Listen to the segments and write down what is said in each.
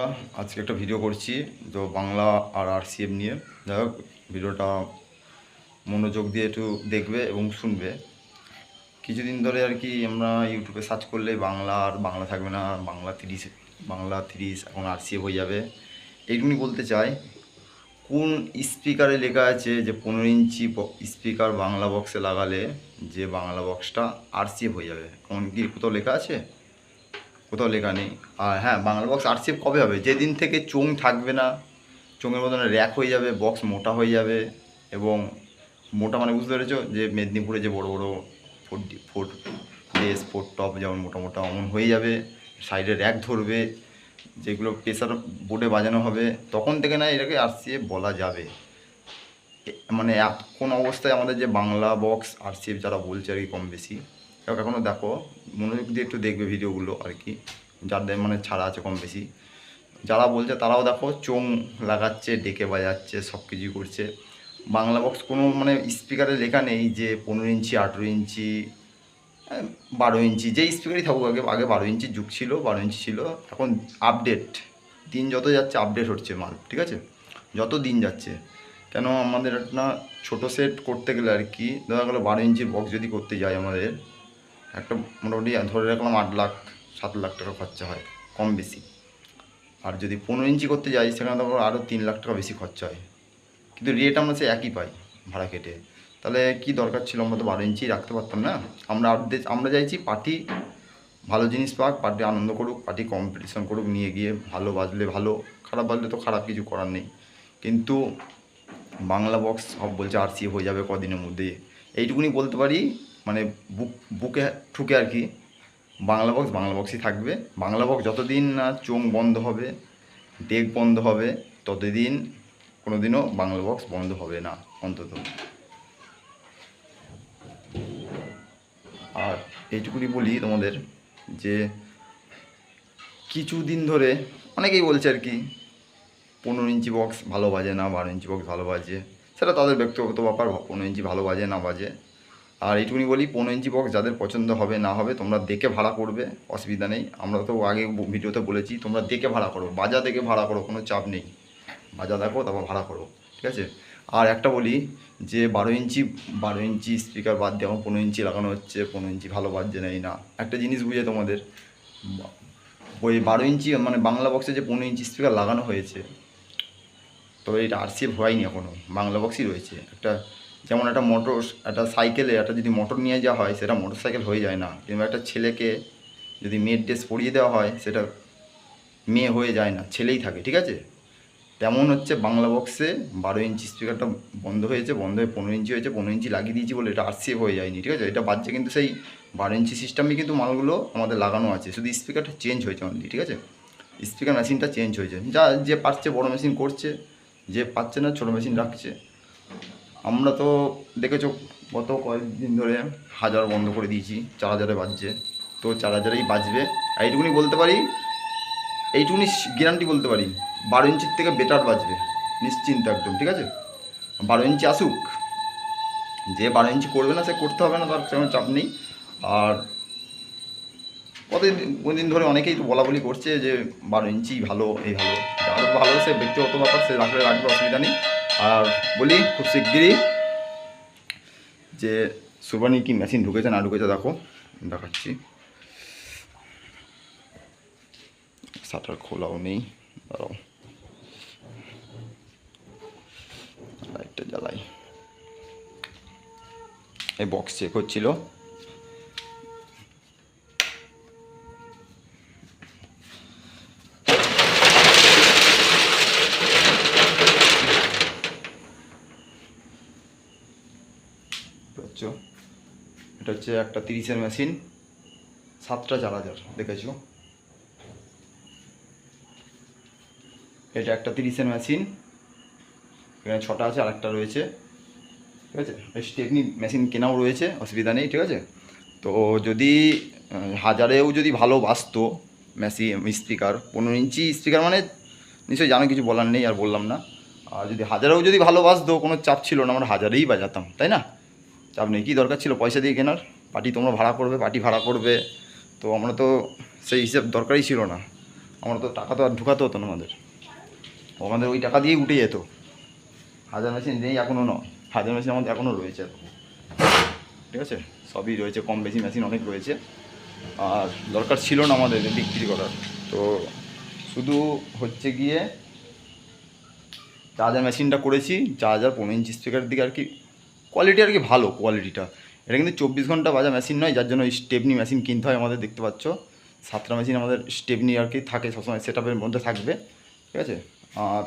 বন্ধুরা আজকে একটা ভিডিও করছি, তো বাংলা আর আরসিএম নিয়ে। যাই হোক, ভিডিওটা মনোযোগ দিয়ে একটু দেখবে এবং শুনবে। কিছুদিন ধরে আর কি আমরা ইউটিউবে সার্চ করলে বাংলা আর বাংলা থাকবে না, বাংলা তিরিশ বাংলা তিরিশ, এখন আরসিএফ হয়ে যাবে। এইটুকুনি বলতে চাই, কোন স্পিকারে লেখা আছে যে পনেরো ইঞ্চি স্পিকার বাংলা বক্সে লাগালে যে বাংলা বক্সটা আর আরসিএফ হয়ে যাবে? এমন কি কোথাও লেখা আছে? কোথাও লেখা নেই। আর হ্যাঁ বাংলা বক্স আরসিএফ কবে হবে? যেদিন থেকে চোং থাকবে না, চোঙের মতন র্যাক হয়ে যাবে বক্স মোটা হয়ে যাবে এবং মোটা মানে বুঝতে পেরেছ? যে মেদিনীপুরে যে বড় বড় ফোর ফোর ডেস ফোর টপ যেমন মোটা মোটা অমন হয়ে যাবে সাইডে র্যাক ধরবে, যেগুলো প্রেসার বোর্ডে বাজানো হবে, তখন থেকে না এটাকে আরসিএফ বলা যাবে। মানে এখন অবস্থায় আমাদের যে বাংলা বক্স আরসিএফ যারা বলছে আর কি কম বেশি এখনও দেখো মনোযোগ দিয়ে একটু দেখবে ভিডিওগুলো আর কি। যাদের মানে ছাড়া আছে কম বেশি। যারা বলছে তারাও দেখো চোং লাগাচ্ছে, ডেকে বাজাচ্ছে সব কিছুই করছে। বাংলা বক্স কোনো মানে স্পিকারে লেখা নেই যে পনেরো ইঞ্চি, আঠেরো ইঞ্চি বারো ইঞ্চি যেই স্পিকারই থাকুক, আগে আগে বারো ইঞ্চি যুগ ছিল, বারো ইঞ্চি ছিল, এখন আপডেট দিন যত যাচ্ছে আপডেট হচ্ছে মাল, ঠিক আছে? যত দিন যাচ্ছে। কেন আমাদের একটা ছোটো সেট করতে গেলে আর কি দেখা গেলো বারো ইঞ্চির বক্স যদি করতে যাই আমাদের একটা মোটামুটি ধরে রাখলাম আট লাখ, সাত লাখ টাকা খরচা হয়, কম বেশি। আর যদি পনেরো ইঞ্চি করতে যাই, সেখানে তখন আরও তিন লাখ টাকা বেশি খরচা হয়। কিন্তু রেট আমরা সে একই পাই ভাড়া কেটে। তাহলে কি দরকার ছিল? আমরা তো বারো ইঞ্চি রাখতে পারতাম না। আমরা আপডেট আমরা চাইছি পার্টি ভালো জিনিস পাক, পার্টি আনন্দ করুক, পার্টি কম্পিটিশন করুক, নিয়ে গিয়ে ভালো বাজলে ভালো, খারাপ বাজলে তো খারাপ কিছু করার নেই। কিন্তু বাংলা বক্স সব বলছে আরসি হয়ে যাবে কদিনের মধ্যে। এইটুকুনি বলতে পারি। মানে বুক বুকে ঠুকে আর কি। বাংলা বক্স বাংলা বক্সই থাকবে। বাংলা বক্স যতদিন না চোং বন্ধ হবে ডেক বন্ধ হবে, ততদিন কোনোদিনও বাংলা বক্স বন্ধ হবে না, অন্তত। আর এইটুকুনি বলি তোমাদের যে কিছু দিন ধরে অনেকেই বলছে আর কি, পনেরো ইঞ্চি বক্স ভালো বাজে না, বারো ইঞ্চি বক্স ভালো বাজে। সেটা তাদের ব্যক্তিগত ব্যাপার, পনেরো ইঞ্চি ভালো বাজে না বাজে। আর এইটুকুনি বলি, পনেরো ইঞ্চি বক্স যাদের পছন্দ হবে, না হবে, তোমরা দেখে ভাড়া করবে, অসুবিধা নেই। আমরা তো আগে ভিডিওতে বলেছি, তোমরা দেখে ভাড়া করো বাজা দেখে ভাড়া করো, কোনো চাপ নেই। বাজা দেখো, তারপর ভাড়া করো, ঠিক আছে? আর একটা বলি যে, বারো ইঞ্চি বারো ইঞ্চি স্পিকার বাদ দিয়ে আমার পনেরো ইঞ্চি লাগানো হচ্ছে, পনেরো ইঞ্চি ভালো বাজছে না, এই না। একটা জিনিস বুঝে তোমাদের, ওই বারো ইঞ্চি মানে বাংলা বক্সে যে পনেরো ইঞ্চি স্পিকার লাগানো হয়েছে তবে এটা আরসিএফ হয়নি এখনও বাংলা বক্সই রয়েছে। একটা যেমন একটা মোটর, একটা সাইকেলে একটা যদি মোটর নিয়ে যাওয়া হয়, সেটা মোটর সাইকেল হয়ে যায় না। কিংবা একটা ছেলেকে যদি মেয়ের ড্রেস পরিয়ে দেওয়া হয়, সেটা মেয়ে হয়ে যায় না, ছেলেই থাকে, ঠিক আছে? তেমন হচ্ছে বাংলা বক্সে বারো ইঞ্চি স্পিকারটা বন্ধ হয়েছে, বন্ধ হয়ে পনেরো ইঞ্চি হয়েছে, পনেরো ইঞ্চি লাগিয়ে দিয়েছি বলে এটা আরসিএফ হয়ে যায়নি, ঠিক আছে? এটা বাজছে কিন্তু সেই বারো ইঞ্চি সিস্টেমে কিন্তু মালগুলো আমাদের লাগানো আছে, শুধু স্পিকারটা চেঞ্জ হয়েছে অনলি ঠিক আছে? স্পিকার মেশিনটা চেঞ্জ হয়েছে। যা যে পারছে বড় মেশিন করছে, যে পাচ্ছে না ছোটো মেশিন রাখছে। আমরা তো দেখেছ গত কয়েকদিন ধরে হাজার বন্ধ করে দিয়েছি, চার হাজারে বাজছে। তো চার হাজারেই বাজবে। এইটুকুনি বলতে পারি, এইটুকুনি গ্যারান্টি বলতে পারি, বারো ইঞ্চির থেকে বেটার বাজবে। নিশ্চিন্ত একদম, ঠিক আছে? বারো ইঞ্চি আসুক। যে বারো ইঞ্চি করবে না, সে করতে হবে না, তার কোনো চাপ নেই। আর কতদিন ধরে অনেকেই তো বলা বলি করছে যে, বারো ইঞ্চি ভালো, এই ভালো। যার ভালো সে ব্যক্তিগত ব্যাপার, সে রাখলে রাখবে, অসুবিধা নেই। আর বলি খুব শিগগিরই যে সুবানি কি মেশিন ঢুকেছে না ঢুকেছে দেখো, দেখাচ্ছি। শাটার খোলাও নেই, দাঁড়াও। লাইটটা জ্বালাই। এই বক্স চেক হচ্ছিল পাচ্ছ এটা হচ্ছে একটা তিরিশের মেশিন, সাতটা চার হাজার দেখেছ? এটা একটা তিরিশের মেশিন, এখানে ছটা আছে, আরেকটা রয়েছে, ঠিক আছে? টেকনিক মেশিন কেনাও রয়েছে, অসুবিধা নেই, ঠিক আছে? তো যদি হাজারেও যদি ভালো বাসতো মেশিন স্পিকার পনেরো ইঞ্চি স্পিকার মানে নিশ্চয়ই জানো, কিছু বলার নেই, আর বললাম না। আর যদি হাজারেও যদি ভালো বাসতো কোনো চাপ ছিল না, আমরা হাজারেই বাজাতাম, তাই না? চাপ নেই কী দরকার ছিল পয়সা দিয়ে কেনার? পার্টি তোমরা ভাড়া করবে, পার্টি ভাড়া করবে। তো আমরা তো সেই হিসেব দরকারই ছিল না। আমরা তো টাকা তো আর ঢুকাতে হতো না আমাদের। আমাদের ওই টাকা দিয়েই উঠে যেত। হাজার মেশিন নেই এখনও নয়। হাজার মেশিন আমাদের এখনও রয়েছে। ঠিক আছে? সবই রয়েছে, কম বেশি মেশিন অনেক রয়েছে। আর দরকার ছিল না আমাদের বিক্রি করার। তো শুধু হচ্ছে গিয়ে চার্জার মেশিনটা করেছি চার্জার পনেরো ইঞ্চি স্পিকারের দিকে আর কি কোয়ালিটি আর কি ভালো কোয়ালিটিটা এটা কিন্তু চব্বিশ ঘণ্টা বাজা মেশিন নয়, যার জন্য স্টেপনি মেশিন কিনতে হয় আমাদের, দেখতে পাচ্ছ? সাতটা মেশিন আমাদের স্টেপনি আর কি থাকে সবসময় সেট আপের মধ্যে থাকবে, ঠিক আছে? আর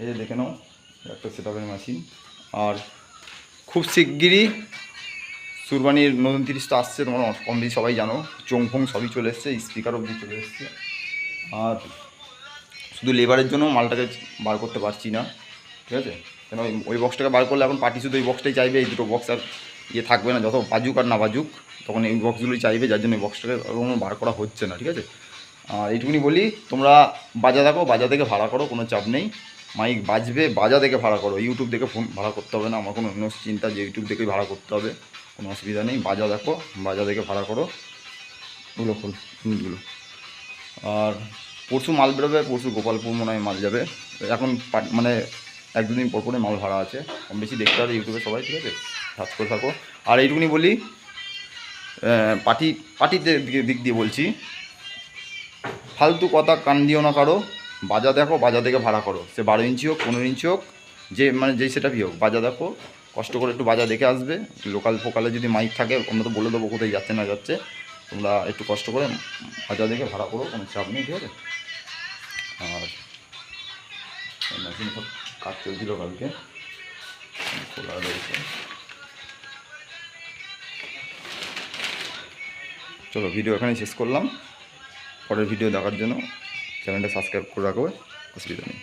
এই দেখে নাও, একটা সেট আপের মেশিন আর খুব শিগগিরই সুরবানির নতুন তিরিশ তো আসছে, তোমরা কম বেশি সবাই জানো চোং ফোং সবই চলে এসছে স্পিকার অবধি চলে এসছে। আর শুধু লেবারের জন্য মালটাকে বার করতে পারছি না, ঠিক আছে? কেন ওই- বক্সটাকে বার করলে এখন পার্টি শুধু ওই বক্সটাই চাইবে, এই দুটো বক্স আর ইয়ে থাকবে না, যত বাজুক আর না বাজুক, তখন এই বক্সগুলোই চাইবে, যার জন্য এই বক্সটাকে এখনও বার করা হচ্ছে না, ঠিক আছে? আর এইটুকুনি বলি, তোমরা বাজা দেখো বাজা থেকে ভাড়া করো, কোনো চাপ নেই। মাইক বাজবে, বাজা দেখে ভাড়া করো ইউটিউব দেখে ফোন ভাড়া করতে হবে না, আমার কোনো অন্য চিন্তা যে ইউটিউব দেখেই ভাড়া করতে হবে, কোনো অসুবিধা নেই, বাজা দেখো, বাজা দেখে ভাড়া করো। ওগুলো ফুল ইউনিটগুলো আর পরশু মাল বেরোবে, পরশু গোপালপুর মনে হয় মাল যাবে। এখন মানে এক দুদিন পর পরে মাল ভাড়া আছে। কম বেশি দেখতে হবে ইউটিউবে সবাই, ঠিক আছে? সার্চ করে থাকো। আর এইটুকুনি বলি পার্টি পার্টিতে দিক দিয়ে বলছি। ফালতু কথা কান দিও না কারও। বাজা দেখো বাজা দেখে ভাড়া করো। সে বারো ইঞ্চি হোক, পনেরো ইঞ্চি হোক, যে মানে যেই সেটাই হোক বাজা দেখো। কষ্ট করে একটু বাজা দেখে আসবে। লোকাল ফোকালে যদি মাইক থাকে, আমরা তো বলে দেবো কোথায় যাচ্ছে না যাচ্ছে। তোমরা একটু কষ্ট করে বাজা দেখে ভাড়া করো, কোনো চাপ নেই, ঠিক আছে? আর মেশিন কাজ চলছিল কালকে। খোলা রয়েছে। চলো ভিডিও এখানে শেষ করলাম। পরের ভিডিও দেখার জন্য চ্যানেলটা সাবস্ক্রাইব করে রাখবে অসুবিধা নেই।